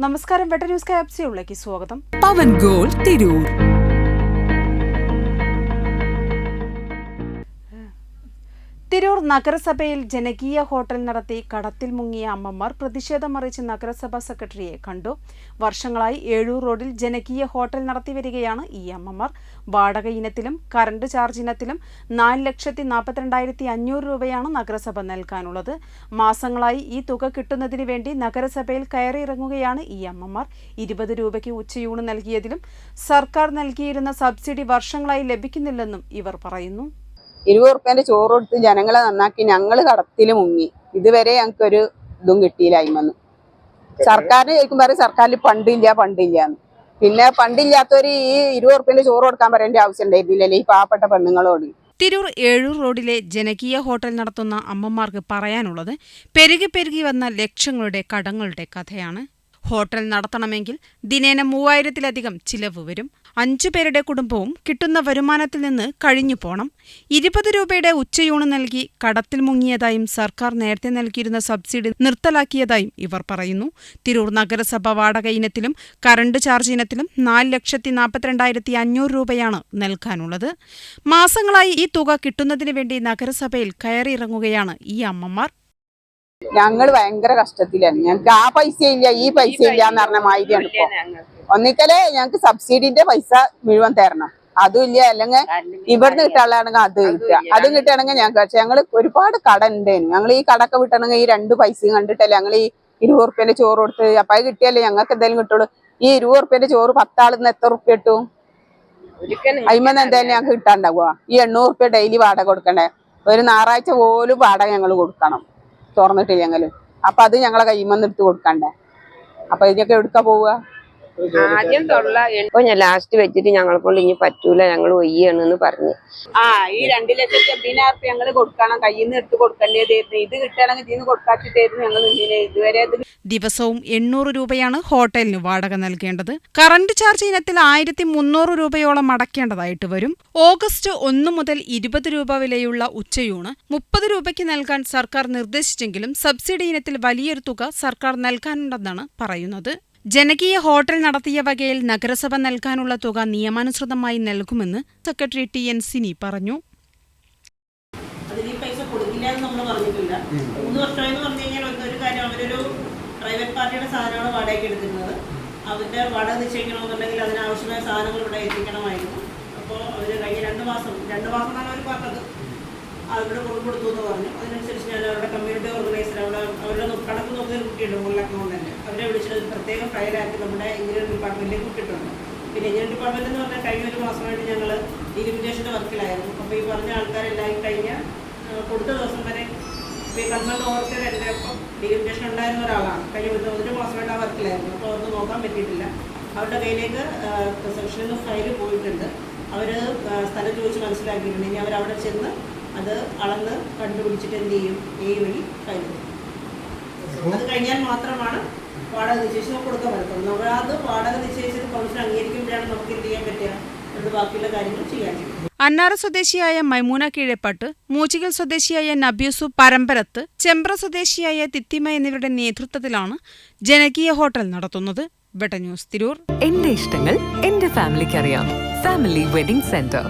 നമസ്കാരം വെട്ട ന്യൂസ് ക്യാപ്സിയുള്ളേക്ക് സ്വാഗതം. പവൻ ഗോൾ തിരൂർ. തിരൂർ നഗരസഭയിൽ ജനകീയ ഹോട്ടൽ നടത്തി കടത്തിൽ മുങ്ങിയ അമ്മമാർ പ്രതിഷേധമറിയിച്ച് നഗരസഭാ സെക്രട്ടറിയെ കണ്ടു. വർഷങ്ങളായി ഏഴൂർ റോഡിൽ ജനകീയ ഹോട്ടൽ നടത്തി വരികയാണ് ഈ അമ്മമാർ. വാടക ഇനത്തിലും കറണ്ട് ചാർജ് ഇനത്തിലും നാല് ലക്ഷത്തി നാൽപ്പത്തിരണ്ടായിരത്തി അഞ്ഞൂറ് രൂപയാണ് നഗരസഭ നൽകാനുള്ളത്. മാസങ്ങളായി ഈ തുക കിട്ടുന്നതിന് വേണ്ടി നഗരസഭയിൽ കയറിയിറങ്ങുകയാണ് ഈ അമ്മമാർ. ഇരുപത് രൂപയ്ക്ക് ഉച്ചയൂണ് നൽകിയതിലും സർക്കാർ നൽകിയിരുന്ന സബ്സിഡി വർഷങ്ങളായി ലഭിക്കുന്നില്ലെന്നും ഇവർ പറയുന്നു. ഇരുപത് ഉറുപ്പ്യന്റെ ചോറ് കൊടുത്ത് ജനങ്ങളെ നന്നാക്കി ഞങ്ങൾ കടത്തിൽ മുങ്ങി. ഇതുവരെ ഞങ്ങൾക്ക് ഒരു ഇതും കിട്ടിയില്ല സർക്കാർ സർക്കാരിന് ചോദിക്കും പറയും സർക്കാരിൽ പണ്ടില്ല പണ്ടില്ല എന്ന് പിന്നെ പണ്ടില്ലാത്തവര് ഈ ഇരുപത് ഉറുപ്പ്യന്റെ ചോറ് കൊടുക്കാൻ പറയേണ്ട ആവശ്യം ഉണ്ടായിരുന്നില്ലല്ലേ ഈ പാവപ്പെട്ട പെണ്ണുങ്ങളോട്. തിരൂർ ഏഴൂർ റോഡിലെ ജനകീയ ഹോട്ടൽ നടത്തുന്ന അമ്മമാർക്ക് പറയാനുള്ളത് പെരുകി പെരുകി വന്ന ലക്ഷങ്ങളുടെ കടങ്ങളുടെ കഥയാണ്. ഹോട്ടൽ നടത്തണമെങ്കിൽ ദിനേന മൂവായിരത്തിലധികം ചിലവ് വരും. പേരുടെ കുടുംബവും കിട്ടുന്ന വരുമാനത്തിൽ നിന്ന് കഴിഞ്ഞു പോണം. ഇരുപത് രൂപയുടെ ഉച്ചയൂണ് നൽകി കടത്തിൽ മുങ്ങിയതായും സർക്കാർ നേരത്തെ നൽകിയിരുന്ന സബ്സിഡി നിർത്തലാക്കിയതായും ഇവർ പറയുന്നു. തിരൂർ നഗരസഭ വാടക ഇനത്തിലും കറണ്ട് ചാർജ് ഇനത്തിലും നാല് ലക്ഷത്തി നാൽപ്പത്തിരണ്ടായിരത്തി അഞ്ഞൂറ് രൂപയാണ് നൽകാനുള്ളത്. മാസങ്ങളായി ഈ തുക കിട്ടുന്നതിന് വേണ്ടി നഗരസഭയിൽ കയറിയിറങ്ങുകയാണ് ഈ അമ്മമാർ. ഞങ്ങൾ ഭയങ്കര കഷ്ടത്തിലാണ്. ഞങ്ങൾക്ക് ആ പൈസ ഇല്ല ഈ പൈസ ഇല്ല എന്ന് പറഞ്ഞ മാതിരിയാണ് ഇപ്പൊ. ഒന്നിക്കൽ ഞങ്ങൾക്ക്. സബ്സിഡിന്റെ പൈസ മുഴുവൻ തരണം. അതും ഇല്ല അല്ലെങ്കിൽ ഇവിടുന്ന് കിട്ടാനുള്ളതാണെങ്കിൽ അത് കിട്ടുക അതും കിട്ടുകയാണെങ്കിൽ ഞങ്ങൾക്ക് പക്ഷെ ഞങ്ങൾ ഒരുപാട് കട ഉണ്ടേനു ഞങ്ങൾ ഈ കടക്കെ വിട്ടണമെങ്കിൽ ഈ രണ്ട് പൈസയും കണ്ടിട്ടല്ലേ ഞങ്ങൾ ഈ ഇരുപത് ഉറുപ്പ്യന്റെ ചോറ് കൊടുത്ത് അപ്പൊ അത് കിട്ടിയല്ലേ ഞങ്ങൾക്ക് എന്തെങ്കിലും കിട്ടുള്ളൂ. ഈ ഇരുപത് ഉറുപ്പ്യന്റെ ചോറ് പത്താളിന്ന് എത്ര ഉറുപ്പ്യ കിട്ടും? അയിമെന്ന് എന്തായാലും ഞങ്ങൾക്ക് കിട്ടാണ്ടാവുക. ഈ എണ്ണൂറ് റുപ്യ ഡെയിലി വാടക കൊടുക്കണ്ടേ? ഒരു ഞായറാഴ്ച പോലും വാടക ഞങ്ങൾ കൊടുക്കണം. തുറന്നിട്ടില്ലെങ്കിലും അപ്പൊ അത് ഞങ്ങളെ കൈമെന്ന് എടുത്ത് കൊടുക്കണ്ടേ? അപ്പൊ ഇതിനൊക്കെ എടുക്കാൻ പോവുക? ആദ്യം തൊള്ള ഇപ്പൊ ഞാൻ ലാസ്റ്റ് വെച്ചിട്ട് ഞങ്ങളെ കൊണ്ട് ഇനി പറ്റൂല ഞങ്ങൾ ഒയ്യാണെന്ന് പറഞ്ഞു. ആ ഈ രണ്ടു ലക്ഷത്തി എൺപതിനായിരം ഉറുപ്പ്യ ഞങ്ങൾ കൊടുക്കണം? കയ്യിൽ നിന്ന് എടുത്ത് കൊടുക്കേണ്ടതായിരുന്നു ഇത് കിട്ടണമെങ്കിൽ ഇതിന് കൊടുക്കാച്ചിട്ടായിരുന്നു ഞങ്ങൾ ഇതുവരെ ഇത് ദിവസവും എണ്ണൂറ് രൂപയാണ് ഹോട്ടലിന് വാടക നൽകേണ്ടത്. കറന്റ് ചാർജ് ഇനത്തിൽ ആയിരത്തി മുന്നൂറ് രൂപയോളം അടയ്ക്കേണ്ടതായിട്ട് വരും. ഓഗസ്റ്റ് ഒന്ന് മുതൽ ഇരുപത് രൂപ വിലയുള്ള ഉച്ചയൂണ് മുപ്പത് രൂപയ്ക്ക് നൽകാൻ സർക്കാർ നിർദ്ദേശിച്ചെങ്കിലും സബ്സിഡി ഇനത്തിൽ വലിയൊരു തുക സർക്കാർ നൽകാനുണ്ടെന്നാണ് പറയുന്നത്. ജനകീയ ഹോട്ടൽ നടത്തിയ വകയിൽ നഗരസഭ നൽകാനുള്ള തുക നിയമാനുസൃതമായി നൽകുമെന്ന് സെക്രട്ടറി ടി എൻ സിനി പറഞ്ഞു. പ്രൈവറ്റ് പാർട്ടിയുടെ സാധനമാണ് വാടകയ്ക്ക് എടുക്കുന്നത്. അതിന്റെ വാടക നിശ്ചയിക്കണമെന്നുണ്ടെങ്കിൽ അതിനാവശ്യമായ സാധനങ്ങൾ ഇവിടെ എത്തിക്കണമായിരുന്നു. അപ്പോൾ അവർ കഴിഞ്ഞ രണ്ട് മാസം രണ്ട് മാസം എന്നാണ് അവർ പറഞ്ഞത്. അവരുടെ കൊടുത്തു എന്ന് പറഞ്ഞു. അതിനനുസരിച്ച് ഞാൻ അവരുടെ കമ്മ്യൂണിറ്റി ഓർഗനൈസർ പ്രത്യേക ഫയലാക്കി നമ്മുടെ എഞ്ചിനീയറിംഗ് ഡിപ്പാർട്ട്മെന്റിലേക്ക് വിട്ടിട്ടുണ്ട് പിന്നെ എഞ്ചിനീയറിംഗ് ഡിപ്പാർട്ട്മെന്റ് എന്ന് പറഞ്ഞാൽ കഴിഞ്ഞ ഒരു മാസമായിട്ട് ഞങ്ങൾ ഇലിമിനേഷന്റെ വർക്കിലായിരുന്നു. അപ്പോൾ ഈ പറഞ്ഞ ആൾക്കാരെല്ലാം കഴിഞ്ഞ കൊടുത്ത ദിവസം വരെ കൺസൾട്ട് ഓഫീസർ എന്റെ ഒപ്പം ഡിലിമിറ്റേഷൻ ഉണ്ടായിരുന്ന ഒരാളാണ്. കഴിഞ്ഞ ഒരു മാസമായിട്ട് ആ വർക്കിലായിരുന്നു. അപ്പോൾ അവർക്ക് നോക്കാൻ പറ്റിയിട്ടില്ല. അവരുടെ കയ്യിലേക്ക് സെക്ഷനിൽ ഫയൽ പോയിട്ടുണ്ട്. അവർ സ്ഥലം ചോദിച്ച് മനസ്സിലാക്കിയിട്ടുണ്ട്. ഇനി അവരവിടെ ചെന്ന് അത് അളന്ന് കണ്ടുപിടിച്ചിട്ട് എന്ത് ചെയ്യും? ഈ വഴി ഫയൽ അത് കഴിഞ്ഞാൽ മാത്രമാണ് വാടക നിശ്ചയിച്ച് കൊടുക്കാൻ പറ്റത്തുള്ളൂ. നമ്മൾ അത് വാടക നിശ്ചയിച്ചത് കൗൺസിൽ അംഗീകരിക്കുമ്പോഴാണ് നമുക്ക് എന്ത് ചെയ്യാൻ പറ്റുക? എന്നിട്ട് ബാക്കിയുള്ള കാര്യങ്ങൾ ചെയ്യാൻ പറ്റും. അന്നാറ സ്വദേശിയായ മൈമൂന കീഴപ്പാട്ട് മൂച്ചികൽ സ്വദേശിയായ നബ്യൂസു പരമ്പരത്ത് ചെമ്പ്ര സ്വദേശിയായ തിത്തിമ എന്നിവരുടെ നേതൃത്വത്തിലാണ് ജനകീയ ഹോട്ടൽ നടത്തുന്നത്. ന്യൂസ് തിരൂർ. എന്റെ ഇഷ്ടങ്ങൾ എന്റെ ഫാമിലിക്ക് അറിയാം ഫാമിലി വെഡിംഗ് സെന്റർ.